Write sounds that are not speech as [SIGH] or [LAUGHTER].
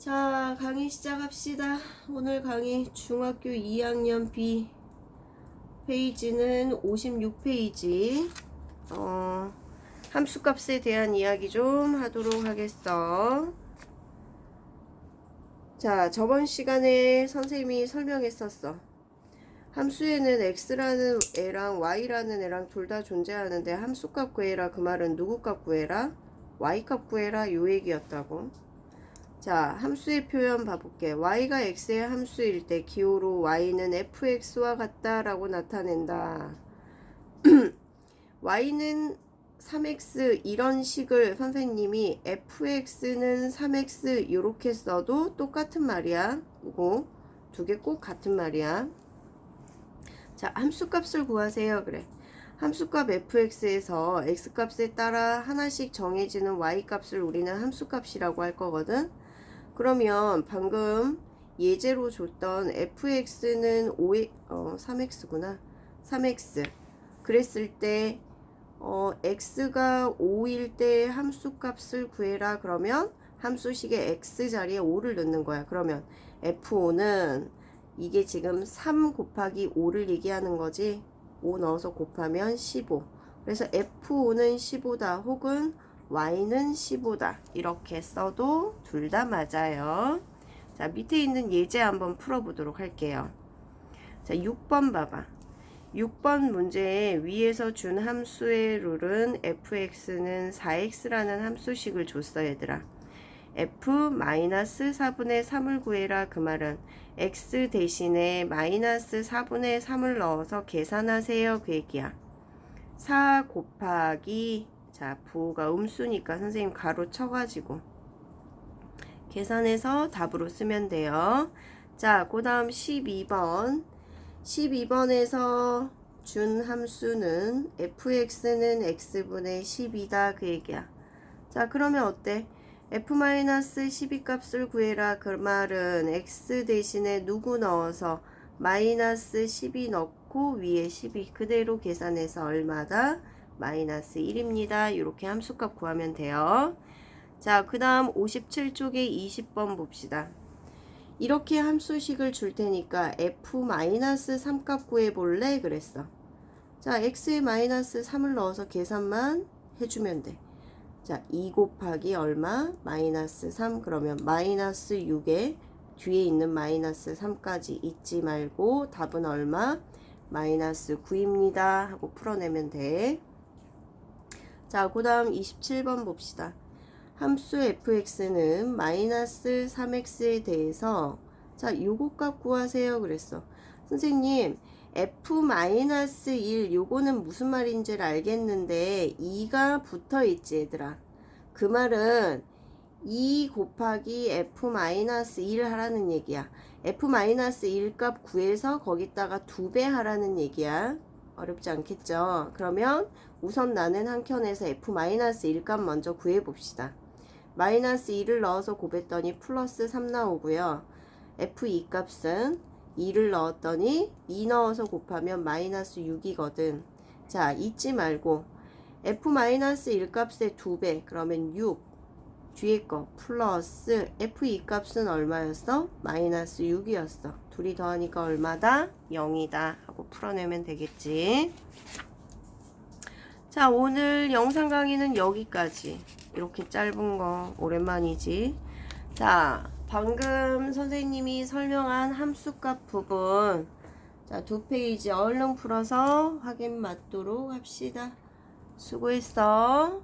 자, 강의 시작합시다. 오늘 강의 중학교 2학년 B 페이지는 56페이지. 어, 함수값에 대한 이야기 좀 하도록 하겠어. 자, 저번 시간에 선생님이 설명했었어. 함수에는 x라는 애랑 y라는 애랑 둘 다 존재하는데 함수값 구해라 그 말은 누구 값 구해라? y값 구해라 요 얘기였다고. 자, 함수의 표현 봐볼게. y가 x의 함수일 때 기호로 y는 fx와 같다라고 나타낸다. [CLEARS THROAT] y는 3x 이런 식을 선생님이 fx는 3x 이렇게 써도 똑같은 말이야. 이거 두 개 꼭 같은 말이야. 자, 함수값을 구하세요. 그래. 함수값 fx에서 x값에 따라 하나씩 정해지는 y값을 우리는 함수값이라고 할 거거든. 그러면 방금 예제로 줬던 fx는 5, 어, 3x구나. 3x. 그랬을 때 어, x가 5일 때 함수 값을 구해라. 그러면 함수식의 x 자리에 5를 넣는 거야. 그러면 f5는 이게 지금 3 곱하기 5를 얘기하는 거지. 5 넣어서 곱하면 15. 그래서 f5는 15다. 혹은 y는 15다. 이렇게 써도 둘 다 맞아요. 자, 밑에 있는 예제 한번 풀어보도록 할게요. 자, 6번 봐봐. 6번 문제에 위에서 준 함수의 룰은 fx는 4x라는 함수식을 줬어 얘들아. f-4분의 3을 구해라 그 말은 x 대신에 마이너스 4분의 3을 넣어서 계산하세요 그 얘기야. 4 곱하기 자 부호가 음수니까 선생님 가로 쳐가지고 계산해서 답으로 쓰면 돼요. 자, 그 다음 12번. 12번에서 준 함수는 fx는 x분의 10이다. 그 얘기야. 자, 그러면 어때? f-12 값을 구해라. 그 말은 x 대신에 누구 넣어서 마이너스 10이 넣고 위에 12 그대로 계산해서 얼마다? 마이너스 1입니다. 이렇게 함수값 구하면 돼요. 자, 그 다음 57쪽에 20번 봅시다. 이렇게 함수식을 줄 테니까 f-3 값 구해볼래? 그랬어. 자, x에 마이너스 3을 넣어서 계산만 해주면 돼. 자, 2 곱하기 얼마? 마이너스 3. 그러면 마이너스 6에 뒤에 있는 마이너스 3까지 잊지 말고 답은 얼마? 마이너스 9입니다. 하고 풀어내면 돼. 자, 그 다음 27번 봅시다. 함수 fx는 마이너스 3x에 대해서 자, 요거 값 구하세요. 그랬어. 선생님, f-1 요거는 무슨 말인지를 알겠는데 2가 붙어 있지 얘들아. 그 말은 2 곱하기 f-1 하라는 얘기야. f-1 값 구해서 거기다가 2배 하라는 얘기야. 어렵지 않겠죠? 그러면 우선 나는 한켠에서 f-1 값 먼저 구해봅시다. 마이너스 2를 넣어서 곱했더니 플러스 3 나오고요. f2 값은 2를 넣었더니 2 넣어서 곱하면 마이너스 6이거든. 자, 잊지 말고 f-1 값의 2배 그러면 6 뒤에 거 플러스 f2 값은 얼마였어? 마이너스 6이었어. 둘이 더하니까 얼마다? 0이다 하고 풀어내면 되겠지. 자, 오늘 영상 강의는 여기까지. 이렇게 짧은 거 오랜만이지. 자, 방금 선생님이 설명한 함수값 부분. 자, 두 페이지 얼른 풀어서 확인 맞도록 합시다. 수고했어.